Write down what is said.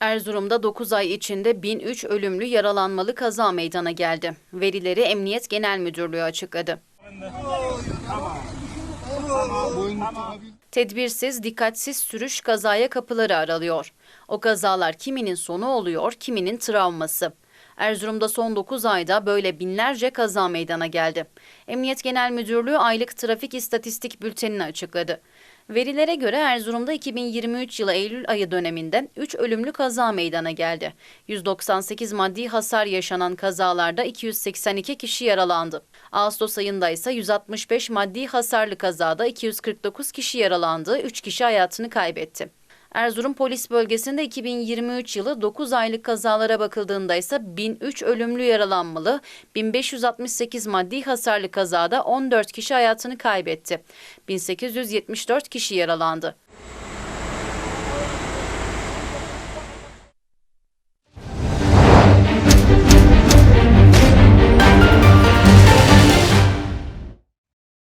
Erzurum'da 9 ay içinde 1003 ölümlü yaralanmalı kaza meydana geldi. Verileri Emniyet Genel Müdürlüğü açıkladı. Tedbirsiz, dikkatsiz sürüş kazaya kapıları aralıyor. O kazalar kiminin sonu oluyor, kiminin travması. Erzurum'da son 9 ayda böyle binlerce kaza meydana geldi. Emniyet Genel Müdürlüğü aylık trafik istatistik bültenini açıkladı. Verilere göre Erzurum'da 2023 yılı Eylül ayı döneminde 3 ölümlü kaza meydana geldi. 198 maddi hasar yaşanan kazalarda 282 kişi yaralandı. Ağustos ayında ise 165 maddi hasarlı kazada 249 kişi yaralandı, 3 kişi hayatını kaybetti. Erzurum Polis Bölgesi'nde 2023 yılı 9 aylık kazalara bakıldığında ise 1003 ölümlü yaralanmalı, 1568 maddi hasarlı kazada 14 kişi hayatını kaybetti. 1874 kişi yaralandı.